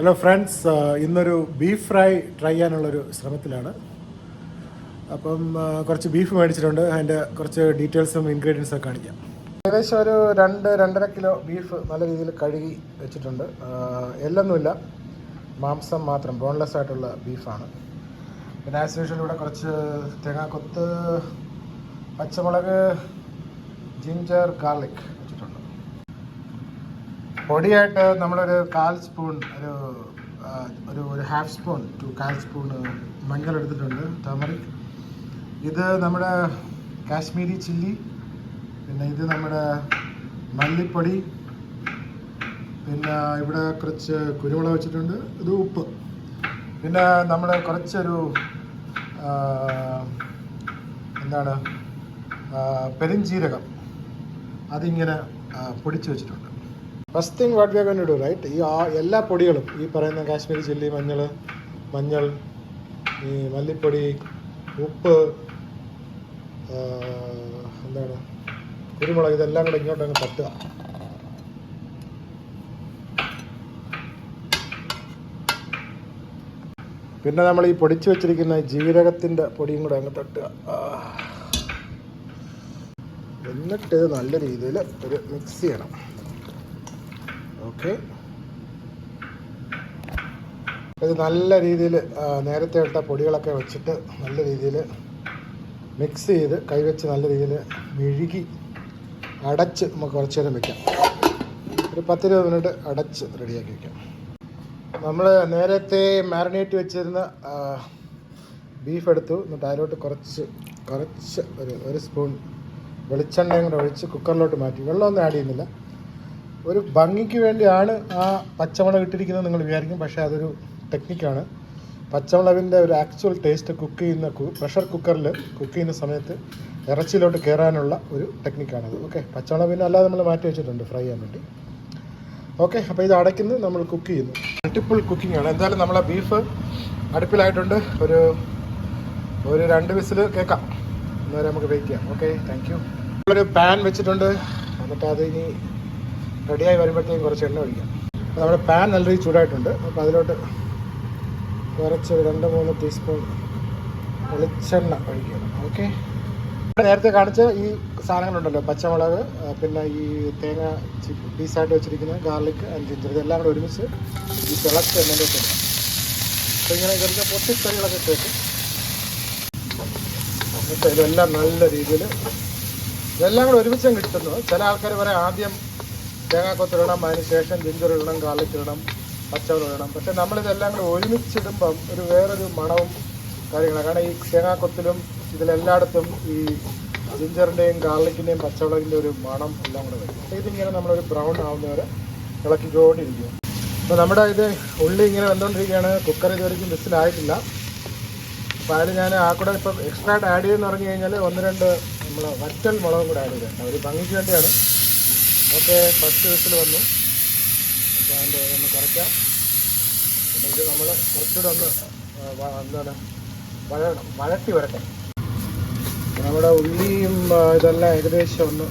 Hello friends ഇന്നൊരു beef fry try ചെയ്യാനുള്ളൊരു ശ്രമത്തിലാണ്. അപ്പം കുറച്ച് ബീഫ് മേടിച്ചിട്ടുണ്ട്. അതിന്റെ കുറച്ച് ഡീറ്റെയിൽസും ഇൻഗ്രീഡിയൻസും കാണിക്കാം. ഏകദേശം ഒരു രണ്ട് രണ്ടര കിലോ ബീഫ് നല്ല രീതിയിൽ കഴുകി വെച്ചിട്ടുണ്ട്. എല്ലൊന്നുമില്ല. മാംസം മാത്രം ബോൺലെസ് ആയിട്ടുള്ള ബീഫാണ് പിന്നെ ആസ് യൂഷ്വൽ ഇവിടെ കുറച്ച് തേങ്ങാക്കൊത്ത് പച്ചമുളക് ജിഞ്ചർ ഗാർലിക് പൊടിയായിട്ട് നമ്മളൊരു കാൽ സ്പൂൺ ഒരു ഒരു ഒരു ഹാഫ് സ്പൂൺ ടു കാൽ സ്പൂൺ മഞ്ഞൾ എടുത്തിട്ടുണ്ട് ടമറിക് ഇത് നമ്മുടെ കാശ്മീരി ചില്ലി പിന്നെ ഇത് നമ്മുടെ മല്ലിപ്പൊടി പിന്നെ ഇവിടെ കുറച്ച് കുരുമുളക് വെച്ചിട്ടുണ്ട് ഇത് ഉപ്പ്. പിന്നെ നമ്മൾ കുറച്ചൊരു എന്താണ് പെരിഞ്ചീരകം. അതിങ്ങനെ പൊടിച്ച് വെച്ചിട്ടുണ്ട്. First thing what we are going to do right ഈ ആ എല്ലാ പൊടികളും ഈ പറയുന്ന കാശ്മീരി ചില്ലി മഞ്ഞൾ മഞ്ഞൾ ഈ മല്ലിപ്പൊടി ഉപ്പ് എന്താണ് കുരുമുളക് ഇതെല്ലാം കൂടെ ഇങ്ങോട്ടങ്ങ് തട്ടുക. പിന്നെ നമ്മൾ ഈ പൊടിച്ചു വെച്ചിരിക്കുന്ന ജീരകത്തിന്റെ പൊടിയും കൂടെ അങ്ങ് തട്ടുക. എന്നിട്ട് നല്ല രീതിയിൽ ഒരു മിക്സ് ചെയ്യണം. ഓക്കെ. ഇത് നല്ല രീതിയിൽ നേരത്തെ ഇട്ട പൊടികളൊക്കെ വെച്ചിട്ട് നല്ല രീതിയിൽ മിക്സ് ചെയ്ത് കൈവച്ച് നല്ല രീതിയിൽ മെഴുകി അടച്ച് നമുക്ക് കുറച്ച് നേരം വെക്കാം. ഒരു പത്തിരുപത് മിനിറ്റ് അടച്ച് റെഡിയാക്കി വെക്കാം. നമ്മൾ നേരത്തെ മാരിനേറ്റ് വെച്ചിരുന്ന ബീഫ് എടുത്തു. എന്നിട്ട് അതിലോട്ട് കുറച്ച് കുറച്ച് ഒരു ഒരു സ്പൂൺ വെളിച്ചെണ്ണയും കൂടെ ഒഴിച്ച് കുക്കറിലോട്ട് മാറ്റി. വെള്ളമൊന്നും ആഡ് ചെയ്യുന്നില്ല. ഒരു ഭംഗിക്ക് വേണ്ടിയാണ് ആ പച്ചമുളക് ഇട്ടിരിക്കുന്നത് നിങ്ങൾ വിചാരിക്കും പക്ഷേ അതൊരു ടെക്നിക്കാണ്. പച്ചമുളകിന്റെ ഒരു ആക്ച്വൽ ടേസ്റ്റ് കുക്ക് ചെയ്യുന്ന പ്രഷർ കുക്കറിൽ കുക്ക് ചെയ്യുന്ന സമയത്ത് ഇറച്ചിയിലോട്ട് കയറാനുള്ള ഒരു ടെക്നിക്കാണത്. ഓക്കെ പച്ചമുളക് പിന്നെ അല്ലാതെ നമ്മൾ മാറ്റി വെച്ചിട്ടുണ്ട് ഫ്രൈ ചെയ്യാൻ വേണ്ടി. ഓക്കെ അപ്പോൾ ഇത് അടയ്ക്കുന്നു നമ്മൾ കുക്ക് ചെയ്യുന്നു. മൾട്ടിപ്പിൾ കുക്കിംഗ് ആണ്. എന്തായാലും നമ്മളെ ബീഫ് അടുപ്പിലായിട്ടുണ്ട്. ഒരു ഒരു രണ്ട് വിസിൽ കേൾക്കാം. അന്നേരം നമുക്ക് വെയിറ്റ് ചെയ്യാം. ഓക്കെ താങ്ക് യു ഒരു പാൻ വെച്ചിട്ടുണ്ട്. എന്നിട്ട് അത് ഇനി റെഡിയായി വരുമ്പോഴത്തേക്കും കുറച്ച് എണ്ണ ഒഴിക്കാം. അപ്പോൾ നമ്മുടെ പാൻ നല്ല രീതിയിൽ ചൂടായിട്ടുണ്ട്. അപ്പോൾ അതിലോട്ട് കുറച്ച് രണ്ട് മൂന്ന് ടീസ്പൂൺ വെളിച്ചെണ്ണ ഒഴിക്കണം ഓക്കെ? നേരത്തെ കാണിച്ച ഈ സാധനങ്ങളുണ്ടല്ലോ. പച്ചമുളക് പിന്നെ ഈ തേങ്ങ പീസായിട്ട് വെച്ചിരിക്കുന്ന ഗാർലിക് ആൻഡ് ജിഞ്ചർ. ഇതെല്ലാം കൂടെ ഒരുമിച്ച് ഈ തിളച്ച് എണ്ണയിലോട്ട് ഇടാം. അപ്പോൾ ഇങ്ങനെ ചെറിയ പൊട്ടിക്കറികളൊക്കെ ഇട്ടേക്ക് എന്നിട്ട് ഇതെല്ലാം നല്ല രീതിയിൽ ഇതെല്ലാം കൂടെ ഒരുമിച്ച് കിട്ടുന്നു ചില ആൾക്കാർ പറയാം ആദ്യം തേങ്ങാക്കൊത്തിടണം അതിന് ശേഷം ജിഞ്ചർ ഇടണം ഗാർലിക് ഇടണം പച്ചമുളക് ഇടണം. പക്ഷെ നമ്മളിതെല്ലാം കൂടെ ഒരുമിച്ചിടുമ്പം ഒരു വേറൊരു മണവും കാര്യങ്ങളാണ് കാരണം ഈ തേങ്ങാക്കൊത്തിലും ഇതിലെല്ലായിടത്തും ഈ ജിഞ്ചറിന്റെയും ഗാർലിക്കിന്റെയും പച്ചമുളകിന്റെ ഒരു മണം എല്ലാം കൂടെ വരും. ഇതിങ്ങനെ നമ്മളൊരു ബ്രൗൺ ആവുന്നവരെ ഇളക്കിക്കൊണ്ടിരിക്കും. അപ്പോൾ നമ്മുടെ ഇത് ഉള്ളി ഇങ്ങനെ വന്നുകൊണ്ടിരിക്കുകയാണ് കുക്കർ ഇതുവരെയും വിസിലായിട്ടില്ല അപ്പോൾ അതിൽ ഞാൻ ആ കൂടെ ഇപ്പം എക്സ്ട്രാ ആഡ് ചെയ്യുമെന്ന് പറഞ്ഞു കഴിഞ്ഞാൽ ഒന്ന് രണ്ട് നമ്മൾ വറ്റൽ മുളകും കൂടെ ആഡ് ചെയ്തിട്ടുണ്ട്. ഒരു ഭംഗിക്ക് വേണ്ടിയാണ്. ഓക്കെ ഫസ്റ്റ് വിസിൽ വന്നു. അപ്പോൾ അതിന്റെ ഒന്ന് കുറയ്ക്കാം. പിന്നെ ഇത് നമ്മൾ കുറച്ചുകൂടെ ഒന്ന് എന്താണ് വഴണം വഴട്ടി വരട്ടെ. നമ്മുടെ ഉള്ളിയും ഇതെല്ലാം ഏകദേശം ഒന്ന്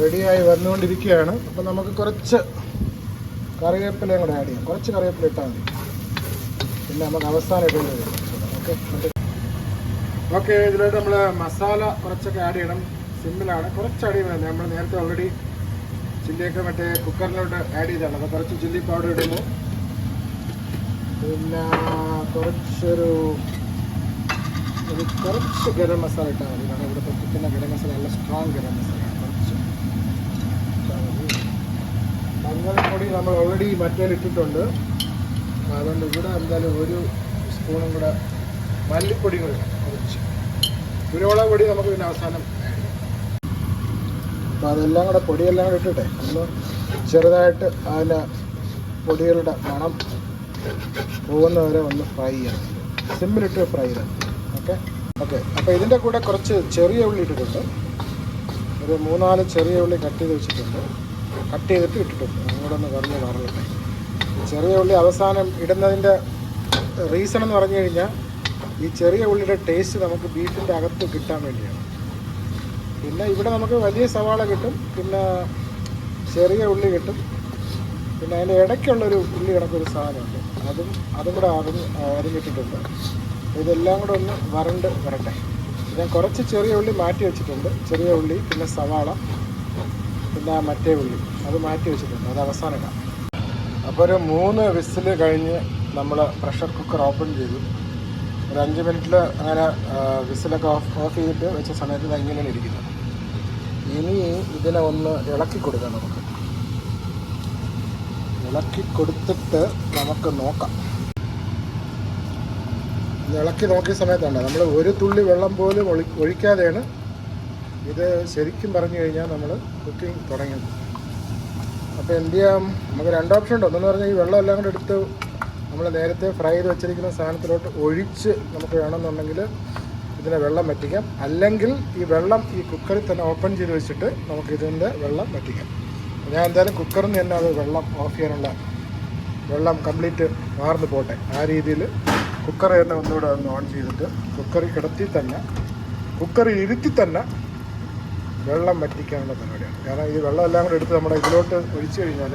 റെഡിയായി വന്നുകൊണ്ടിരിക്കുകയാണ്. അപ്പോൾ നമുക്ക് കുറച്ച് കറിവേപ്പിലയും കൂടെ ആഡ് ചെയ്യാം. കുറച്ച് കറിവേപ്പില ഇട്ടാൽ മതി. പിന്നെ നമുക്ക് അവസാനം ഇട്ട് ഓക്കെ ഓക്കെ ഇതിലോട്ട് നമ്മൾ മസാല കുറച്ചൊക്കെ ആഡ് ചെയ്യണം. സിമ്പിളാണ് കുറച്ച് അടി വേണം. നമ്മൾ നേരത്തെ ഓൾറെഡി ചില്ലിയൊക്കെ മറ്റേ കുക്കറിലോട്ട് ആഡ് ചെയ്താണ് അപ്പോൾ കുറച്ച് ചില്ലി പൗഡർ ഇടുന്നു. പിന്നെ കുറച്ചൊരു ഒരു കുറച്ച് ഗരം മസാല ഇട്ടാൽ മതി. കാരണം ഇവിടെ പൊട്ടിക്കുന്ന ഗരം മസാല നല്ല സ്ട്രോങ് ഗരം മസാലയാണ് കുറച്ച് മഞ്ഞൾപ്പൊടി നമ്മൾ ഓൾറെഡി മറ്റേ ഇട്ടിട്ടുണ്ട്. അതുകൊണ്ട് ഇവിടെ എന്തായാലും ഒരു സ്പൂണും കൂടെ മല്ലിപ്പൊടി കൂടെ കുറച്ച്. കുരുമുളക് പൊടി നമുക്ക് പിന്നെ അവസാനം. അപ്പോൾ അതെല്ലാം കൂടെ പൊടിയെല്ലാം കൂടെ ഇട്ടിട്ടെ. ഒന്ന് ചെറുതായിട്ട് അതിന്റെ പൊടികളുടെ മണം പോകുന്നവരെ ഒന്ന് ഫ്രൈ ചെയ്യണം സിമ്പിളിട്ട് ഫ്രൈ ചെയ്യണം ഓക്കെ ഓക്കെ അപ്പോൾ ഇതിന്റെ കൂടെ കുറച്ച് ചെറിയ ഉള്ളി ഇട്ടിട്ടുണ്ട്. ഒരു മൂന്നാൽ ചെറിയ ഉള്ളി കട്ട് ചെയ്ത് വെച്ചിട്ടുണ്ട്. കട്ട് ചെയ്തിട്ട് ഇട്ടിട്ടുണ്ട്. അങ്ങോട്ട് ഒന്ന് പറഞ്ഞ് പറഞ്ഞിട്ടെ ചെറിയ ഉള്ളി അവസാനം ഇടുന്നതിന്റെ റീസൺ എന്ന് പറഞ്ഞു കഴിഞ്ഞാൽ ഈ ചെറിയ ഉള്ളിയുടെ ടേസ്റ്റ് നമുക്ക് ബീഫിന്റെ അകത്ത് കിട്ടാൻ വേണ്ടിയാണ്. പിന്നെ ഇവിടെ നമുക്ക് വലിയ സവാള കിട്ടും പിന്നെ ചെറിയ ഉള്ളി കിട്ടും. പിന്നെ അതിന്റെ ഇടയ്ക്കുള്ളൊരു ഉള്ളി കിടക്കൊരു സാധനമുണ്ട്. അതും അതും കൂടെ അറിഞ്ഞ് അറിഞ്ഞിട്ടിട്ടുണ്ട് ഇതെല്ലാം കൂടെ ഒന്ന് വരണ്ട് വരട്ടെ. ഞാൻ കുറച്ച് ചെറിയ ഉള്ളി മാറ്റി വെച്ചിട്ടുണ്ട്. ചെറിയ ഉള്ളി പിന്നെ സവാള പിന്നെ മറ്റേ ഉള്ളി. അത് മാറ്റി വെച്ചിട്ടുണ്ട്. അത് അവസാനം കാണാം അപ്പോൾ ഒരു മൂന്ന് വിസിൽ കഴിഞ്ഞ് നമ്മൾ പ്രഷർ കുക്കർ ഓപ്പൺ ചെയ്തു. ഒരു അഞ്ച് മിനിറ്റിൽ അങ്ങനെ വിസിലൊക്കെ ഓഫ് ഓഫ് ചെയ്തിട്ട് വെച്ച സമയത്ത് ഇത് ഇങ്ങനെയാണ് ഇരിക്കുന്നത്. ഇനി ഇതിനെ ഒന്ന് ഇളക്കി കൊടുക്കാം നമുക്ക്. ഇളക്കി കൊടുത്തിട്ട് നമുക്ക് നോക്കാം. ഇളക്കി നോക്കിയ സമയത്താണ് നമ്മൾ ഒരു തുള്ളി വെള്ളം പോലും ഒഴി ഒഴിക്കാതെയാണ് ഇത് ശരിക്കും പറഞ്ഞു കഴിഞ്ഞാൽ നമ്മൾ കുക്കിംഗ് തുടങ്ങിയത്. അപ്പോൾ എന്ത് ചെയ്യാം? നമുക്ക് രണ്ട് ഓപ്ഷൻ ഉണ്ട്. ഒന്നെന്ന് പറഞ്ഞാൽ ഈ വെള്ളം എല്ലാം കൂടെ എടുത്ത് നമ്മൾ നേരത്തെ ഫ്രൈ ചെയ്ത് വെച്ചിരിക്കുന്ന സാധനത്തിലോട്ട് ഒഴിച്ച് നമുക്ക് വേണമെന്നുണ്ടെങ്കിൽ ഇതിനെ വെള്ളം വറ്റിക്കാം. അല്ലെങ്കിൽ ഈ വെള്ളം ഈ കുക്കറിൽ തന്നെ ഓപ്പൺ ചെയ്ത് വെച്ചിട്ട് നമുക്ക് ഇതിന്റെ വെള്ളം വറ്റിക്കാം. ഞാൻ എന്തായാലും കുക്കറിൽ നിന്ന് തന്നെ അത് വെള്ളം ഓഫ് ചെയ്യാനുള്ള വെള്ളം കംപ്ലീറ്റ് മാറുന്നു പോട്ടെ. ആ രീതിയിൽ കുക്കർ തന്നെ ഒന്നുകൂടെ ഒന്ന് ഓൺ ചെയ്തിട്ട് കുക്കറിൽ കിടത്തി തന്നെ കുക്കറിൽ ഇരുത്തി തന്നെ വെള്ളം വറ്റിക്കാനുള്ള പരിപാടിയാണ്. കാരണം ഈ വെള്ളം എല്ലാം കൂടെ എടുത്ത് നമ്മുടെ ഇതിലോട്ട് ഒഴിച്ചു കഴിഞ്ഞാൽ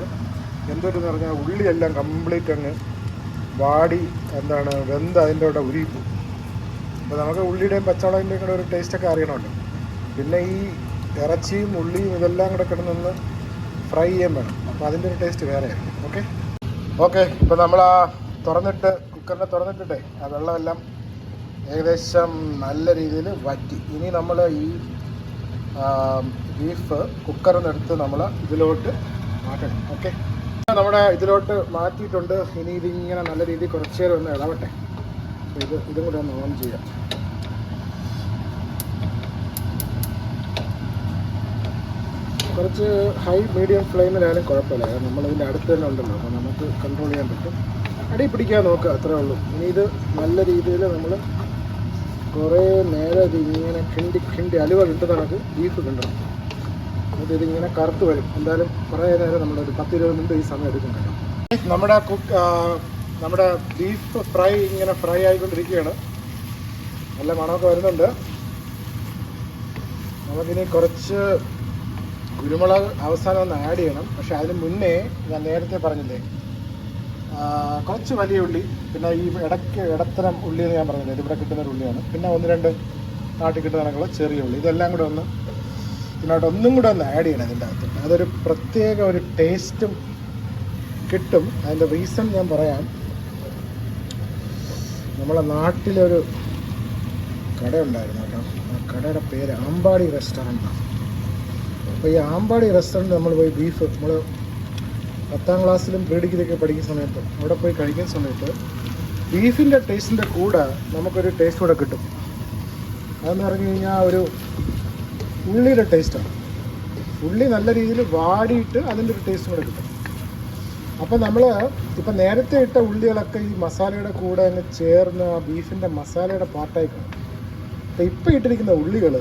എന്തൊരു പറഞ്ഞാൽ ഉള്ളിയെല്ലാം കംപ്ലീറ്റ് അങ്ങ് വാടി എന്താണ് വെന്ത് അതിന്റെ കൂടെ ഉരിപ്പു അപ്പോൾ നമുക്ക് ഉള്ളിയുടെയും പച്ചമുളകിന്റെയും കൂടെ ഒരു ടേസ്റ്റൊക്കെ അറിയണമല്ലോ. പിന്നെ ഈ ഇറച്ചിയും ഉള്ളിയും ഇതെല്ലാം കൂടെ കിടന്നൊന്ന് ഫ്രൈ ചെയ്യാൻ വേണം. അപ്പോൾ അതിന്റെ ഒരു ടേസ്റ്റ് വേറെ ആയിരിക്കും. ഓക്കെ ഓക്കെ ഇപ്പോൾ നമ്മൾ ആ തുറന്നിട്ട് കുക്കറിനെ തുറന്നിട്ടിട്ടേ ആ വെള്ളമെല്ലാം ഏകദേശം നല്ല രീതിയിൽ വറ്റി. ഇനി നമ്മൾ ഈ ബീഫ് കുക്കറിൽ നിന്നെടുത്ത് നമ്മൾ ഇതിലോട്ട് മാറ്റണം. ഓക്കെ നമ്മുടെ ഇതിലോട്ട് മാറ്റിയിട്ടുണ്ട്. ഇനി ഇതിങ്ങനെ നല്ല രീതിയിൽ കുറച്ചേരം ഒന്ന് ഇളവട്ടെ. അപ്പോൾ ഇത് ഇതും കൂടെ ഒന്ന് ഓൺ ചെയ്യാം. കുറച്ച് ഹൈ മീഡിയം ഫ്ലെയിമിലായാലും കുഴപ്പമില്ല. കാരണം നമ്മളിതിന്റെ അടുത്ത് തന്നെ ഉണ്ടല്ലോ. അപ്പോൾ നമുക്ക് കൺട്രോൾ ചെയ്യാൻ പറ്റും. അടി പിടിക്കാൻ നോക്കുക അത്രേ ഉള്ളൂ. ഇനി ഇത് നല്ല രീതിയിൽ നമ്മൾ കുറേ നേരെ ഇത് ഇങ്ങനെ കിണ്ടി കിണ്ടി അലുവ കിട്ടുന്ന കണക്ക് ബീഫ് കിണ്ടണം എന്നിട്ട് ഇതിങ്ങനെ കറുത്ത് വരും. എന്തായാലും കുറേ നേരം നമ്മളൊരു പത്ത് ഇരുപത് മിനിറ്റ് ഈ സമയം എടുക്കും കേട്ടോ. നമ്മുടെ കുക്ക് നമ്മുടെ ബീഫ് ഫ്രൈ ഇങ്ങനെ ഫ്രൈ ആയിക്കൊണ്ടിരിക്കുകയാണ്. നല്ല മണമൊക്കെ വരുന്നുണ്ട്. നമുക്കിനി കുറച്ച് കുരുമുളക് അവസാനം ഒന്ന് ആഡ് ചെയ്യണം. പക്ഷെ അതിന് മുന്നേ ഞാൻ നേരത്തെ പറഞ്ഞില്ലേ കുറച്ച് വലിയ ഉള്ളി പിന്നെ ഈ ഇടയ്ക്ക് ഇടത്തരം ഉള്ളി എന്ന് ഞാൻ പറഞ്ഞില്ലേ ഇതിവിടെ കിട്ടുന്ന ഒരു ഉള്ളിയാണ്. പിന്നെ ഒന്ന് രണ്ട് നാട്ടിൽ കിട്ടുന്ന ചെറിയ ഉള്ളി. ഇതെല്ലാം കൂടെ ഒന്ന് ഇതിനോട്ട് ഒന്നും കൂടെ ഒന്ന് ആഡ് ചെയ്യണം ഇതിന്റെ അകത്ത്. അതൊരു പ്രത്യേക ഒരു ടേസ്റ്റും കിട്ടും. അതിന്റെ റീസൺ ഞാൻ പറയാം. നമ്മളെ നാട്ടിലൊരു കട ഉണ്ടായിരുന്നു കേട്ടോ. ആ കടയുടെ പേര് ആമ്പാടി റെസ്റ്റോറന്റാണ് അപ്പോൾ ഈ ആമ്പാടി റെസ്റ്റോറന്റ് നമ്മൾ പോയി ബീഫ് നമ്മൾ പത്താം ക്ലാസ്സിലും പ്രീ ഡിഗ്രിയൊക്കെ പഠിക്കുന്ന സമയത്ത് അവിടെ പോയി കഴിക്കുന്ന സമയത്ത് ബീഫിന്റെ ടേസ്റ്റിന്റെ കൂടെ നമുക്കൊരു ടേസ്റ്റ് കൂടെ കിട്ടും. അതെന്ന് പറഞ്ഞു കഴിഞ്ഞാൽ ഒരു ഉള്ളിയുടെ ടേസ്റ്റാണ് ഉള്ളി നല്ല രീതിയിൽ വാടിയിട്ട് അതിന്റെ ഒരു ടേസ്റ്റ് കൂടെ കിട്ടും. അപ്പോൾ നമ്മൾ ഇപ്പം നേരത്തെ ഇട്ട ഉള്ളികളൊക്കെ ഈ മസാലയുടെ കൂടെ തന്നെ ചേർന്ന് ആ ബീഫിന്റെ മസാലയുടെ പാർട്ടായി കാണും. അപ്പോൾ ഇപ്പം ഇട്ടിരിക്കുന്ന ഉള്ളികൾ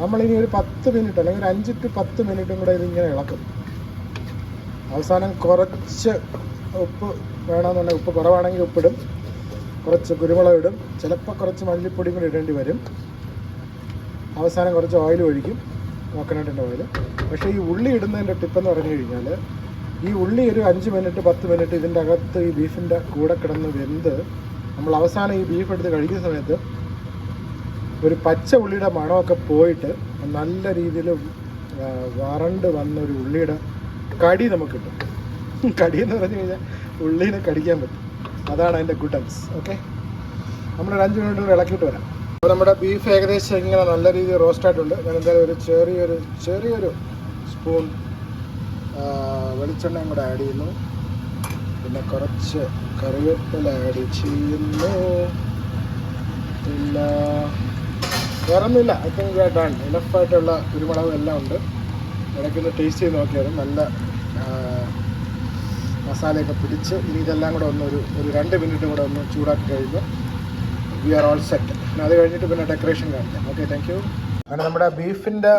നമ്മളിനി ഒരു പത്ത് മിനിറ്റ് അല്ലെങ്കിൽ ഒരു അഞ്ച് ടു പത്ത് മിനിറ്റും കൂടെ ഇതിങ്ങനെ ഇളക്കും. അവസാനം കുറച്ച് ഉപ്പ് വേണമെന്നുണ്ടെങ്കിൽ ഉപ്പ് കുറവാണെങ്കിൽ ഉപ്പിടും. കുറച്ച് കുരുമുളക് ഇടും. ചിലപ്പോൾ കുറച്ച് മല്ലിപ്പൊടിയും കൂടി ഇടേണ്ടി വരും. അവസാനം കുറച്ച് ഓയിൽ ഒഴിക്കും. കോക്കനട്ടിന്റെ ഓയിൽ. പക്ഷേ ഈ ഉള്ളി ഇടുന്നതിന്റെ ടിപ്പെന്ന് പറഞ്ഞു കഴിഞ്ഞാൽ ഈ ഉള്ളി ഒരു അഞ്ച് മിനിറ്റ് പത്ത് മിനിറ്റ് ഇതിന്റെ അകത്ത് ഈ ബീഫിന്റെ കൂടെ കിടന്ന് വെന്ത് നമ്മൾ അവസാനം ഈ ബീഫ് എടുത്ത് കഴിക്കുന്ന സമയത്ത് ഒരു പച്ച ഉള്ളിയുടെ മണമൊക്കെ പോയിട്ട് നല്ല രീതിയിൽ വറണ്ട് വന്ന ഒരു ഉള്ളിയുടെ കടി നമുക്ക് കിട്ടും. കടി എന്ന് പറഞ്ഞു കഴിഞ്ഞാൽ ഉള്ളീനെ കടിക്കാൻ പറ്റും. അതാണ് അതിന്റെ ഗുഡൻസ് ഓക്കെ നമ്മളൊരു അഞ്ച് മിനിറ്റ് ഇളക്കിയിട്ട് വരാം. അപ്പോൾ നമ്മുടെ ബീഫ് ഏകദേശം ഇങ്ങനെ നല്ല രീതിയിൽ റോസ്റ്റായിട്ടുണ്ട് ഞാൻ എന്തായാലും ഒരു ചെറിയൊരു ചെറിയൊരു സ്പൂൺ വെളിച്ചെണ്ണയും കൂടെ ആഡ് ചെയ്യുന്നു. പിന്നെ കുറച്ച് കറിവേപ്പില ആഡ് ചെയ്യുന്നു. പിന്നെ വേറെ ഒന്നുമില്ല ഐ തിങ്ക് ഡൺ ഇനഫായിട്ടുള്ള കുരുമുളകും എല്ലാം ഉണ്ട്. ഇടയ്ക്കൊന്ന് ടേസ്റ്റ് ചെയ്ത് നോക്കിയാലും നല്ല മസാലയൊക്കെ പിടിച്ച് ഇനി ഇതെല്ലാം കൂടെ ഒന്ന് ഒരു ഒരു രണ്ട് മിനിറ്റ് കൂടെ ഒന്ന് ചൂടാക്കി കഴിയുമ്പോൾ വി ആർ ഓൾ സെറ്റ് പിന്നെ അത് കഴിഞ്ഞിട്ട് പിന്നെ ഡെക്കറേഷൻ കാണിക്കാം. ഓക്കെ താങ്ക് യു അങ്ങനെ നമ്മുടെ ബീഫിന്റെ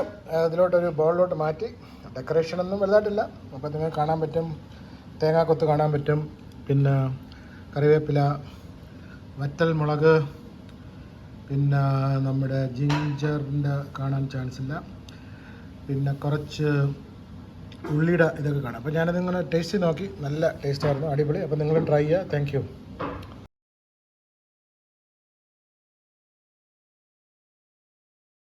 ഇതിലോട്ടൊരു ബൗളിലോട്ട് മാറ്റി ഡെക്കറേഷൻ ഒന്നും വലുതായിട്ടില്ല. അപ്പോൾ നിങ്ങൾക്ക് കാണാൻ പറ്റും. തേങ്ങാക്കൊത്ത് കാണാൻ പറ്റും. പിന്നെ കറിവേപ്പില വറ്റൽ മുളക് പിന്നെ നമ്മുടെ ജിഞ്ചറിന്റെ കാണാൻ ചാൻസ് ഇല്ല. പിന്നെ കുറച്ച് ഉള്ളിയുടെ ഇതൊക്കെ കാണാം. അപ്പോൾ ഞാനത് ഇങ്ങനെ ടേസ്റ്റ് നോക്കി. നല്ല ടേസ്റ്റ് ആയിരുന്നു. അടിപൊളി. അപ്പോൾ നിങ്ങൾ ട്രൈ ചെയ്യുക. താങ്ക്